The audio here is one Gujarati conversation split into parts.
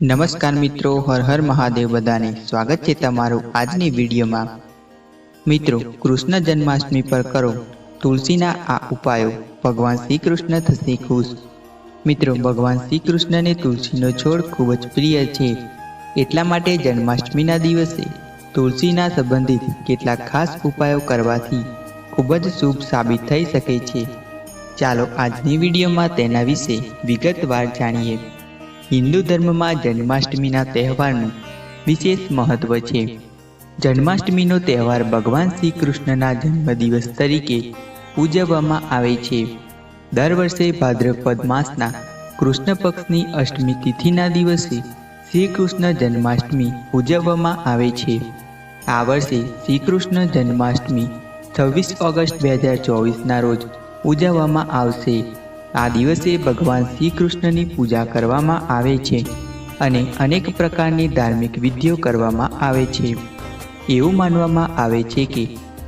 નમસ્કાર મિત્રો, હર હર મહાદેવ બધાને. સ્વાગત છે તમારું આજની વિડીયોમાં. મિત્રો, કૃષ્ણ જન્માષ્ટમી પર કરો તુલસીના આ ઉપાયો. ભગવાન શ્રી કૃષ્ણ થશે ખુશ. મિત્રો, ભગવાન શ્રી કૃષ્ણને તુલસીનો છોડ ખૂબ જ પ્રિય છે. એટલા માટે જન્માષ્ટમીના દિવસે તુલસીના સંબંધિત કેટલાક ખાસ ઉપાયો કરવાથી ખૂબ જ શુભ સાબિત થઈ શકે છે. ચાલો આજની વિડીયોમાં તેના વિશે વિગતવાર જાણીએ. હિન્દુ ધર્મમાં જન્માષ્ટમીના તહેવારનું વિશેષ મહત્વ છે. જન્માષ્ટમીનો તહેવાર ભગવાન શ્રી કૃષ્ણના જન્મદિવસ તરીકે ઉજવવામાં આવે છે. દર વર્ષે ભાદ્રપદ માસના કૃષ્ણ પક્ષની અષ્ટમી તિથિના દિવસે શ્રી કૃષ્ણ જન્માષ્ટમી ઉજવવામાં આવે છે. આ વર્ષે શ્રી કૃષ્ણ જન્માષ્ટમી છવ્વીસ ઓગસ્ટ બે હજાર ચોવીસના રોજ ઉજવવામાં આવશે. આ દિવસે ભગવાન શ્રી કૃષ્ણની પૂજા કરવામાં આવે છે અને અનેક પ્રકારની ધાર્મિક વિધિઓ કરવામાં આવે છે. એવું માનવામાં આવે છે કે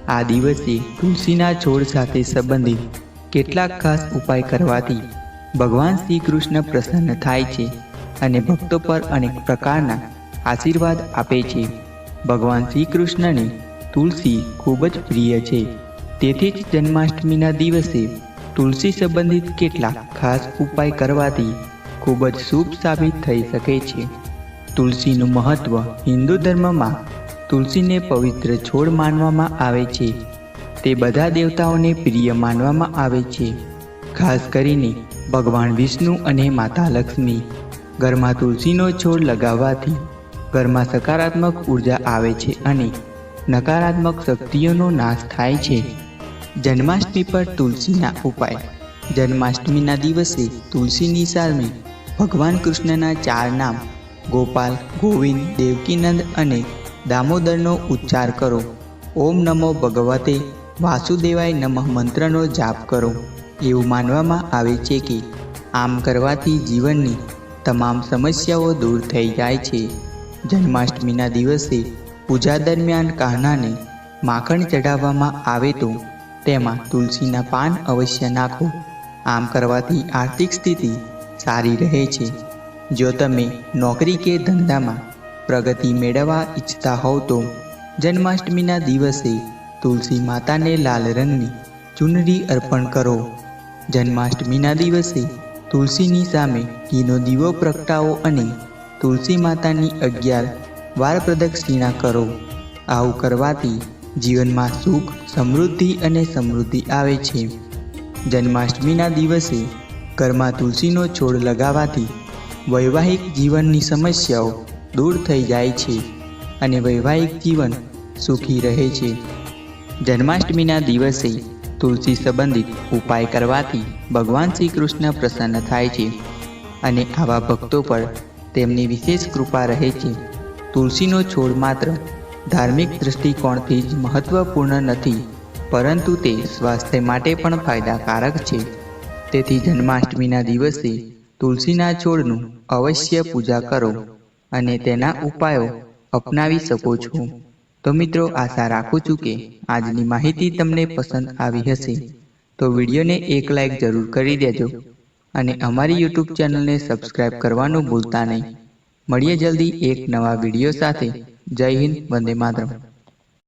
આ દિવસે તુલસીના છોડ સાથે સંબંધિત કેટલાક ખાસ ઉપાય કરવાથી ભગવાન શ્રી કૃષ્ણ પ્રસન્ન થાય છે અને ભક્તો પર અનેક પ્રકારના આશીર્વાદ આપે છે. ભગવાન શ્રી કૃષ્ણને તુલસી ખૂબ જ પ્રિય છે. તેથી જ જન્માષ્ટમીના દિવસે તુલસી સંબંધિત કેટલાક ખાસ ઉપાય કરવાથી ખૂબ જ શુભ સાબિત થઈ શકે છે. તુલસીનું મહત્વ હિન્દુ ધર્મમાં તુલસીને પવિત્ર છોડ માનવામાં આવે છે. તે બધા દેવતાઓને પ્રિય માનવામાં આવે છે. ખાસ કરીને ભગવાન વિષ્ણુ અને માતા લક્ષ્મી ઘરમાં તુલસીનો છોડ લગાવવાથી ઘરમાં સકારાત્મક ઊર્જા આવે છે અને નકારાત્મક શક્તિઓનો નાશ થાય છે. જન્માષ્ટમી પર તુલસીના ઉપાય. જન્માષ્ટમીના દિવસે તુલસીની સામે ભગવાન કૃષ્ણના ચાર નામ, ગોપાલ, ગોવિંદ, દેવકીનંદ અને દામોદરનો ઉચ્ચાર કરો. ઓમ નમો ભગવતે વાસુદેવાય નમઃ મંત્રનો જાપ કરો. એવું માનવામાં આવે છે કે આમ કરવાથી જીવનની તમામ સમસ્યાઓ દૂર થઈ જાય છે. જન્માષ્ટમીના દિવસે પૂજા દરમિયાન કાહનાને માખણ ચઢાવવામાં આવે તો તેમાં તુલસીના પાન અવશ્ય નાખો. આમ કરવાથી આર્થિક સ્થિતિ સારી રહે છે. જો તમે નોકરી કે ધંધામાં પ્રગતિ મેળવવા ઈચ્છતા હોવ તો જન્માષ્ટમીના દિવસે તુલસી માતાને લાલ રંગની ચૂનરી અર્પણ કરો. જન્માષ્ટમીના દિવસે તુલસીની સામે ઘીનો દીવો પ્રગટાવો અને તુલસી માતાની અગિયાર વાર પ્રદક્ષિણા કરો. આવું કરવાથી જીવનમાં સુખ, સમૃદ્ધિ અને સમૃદ્ધિ આવે છે. જન્માષ્ટમીના દિવસે ઘરમાં તુલસીનો છોડ લગાવવાથી વૈવાહિક જીવનની સમસ્યાઓ દૂર થઈ જાય છે અને વૈવાહિક જીવન સુખી રહે છે. જન્માષ્ટમીના દિવસે તુલસી સંબંધિત ઉપાય કરવાથી ભગવાન શ્રી કૃષ્ણ પ્રસન્ન થાય છે અને આવા ભક્તો પર તેમની વિશેષ કૃપા રહે છે. તુલસીનો છોડ માત્ર ધાર્મિક દૃષ્ટિકોણથી જ મહત્વપૂર્ણ નથી, પરંતુ તે સ્વાસ્થ્ય માટે પણ ફાયદાકારક છે. તેથી જન્માષ્ટમીના દિવસે તુલસીના છોડનું અવશ્ય પૂજા કરો અને તેના ઉપાયો અપનાવી શકો છો. તો મિત્રો, આશા રાખું છું કે આજની માહિતી તમને પસંદ આવી હશે. તો વિડીયોને એક લાઇક જરૂર કરી દેજો અને અમારી યુટ્યુબ ચેનલને સબસ્ક્રાઈબ કરવાનું ભૂલતા નહીં. મળીએ જલ્દી એક નવા વીડિયો સાથે. જય હિન્દ વંદે માતરમ.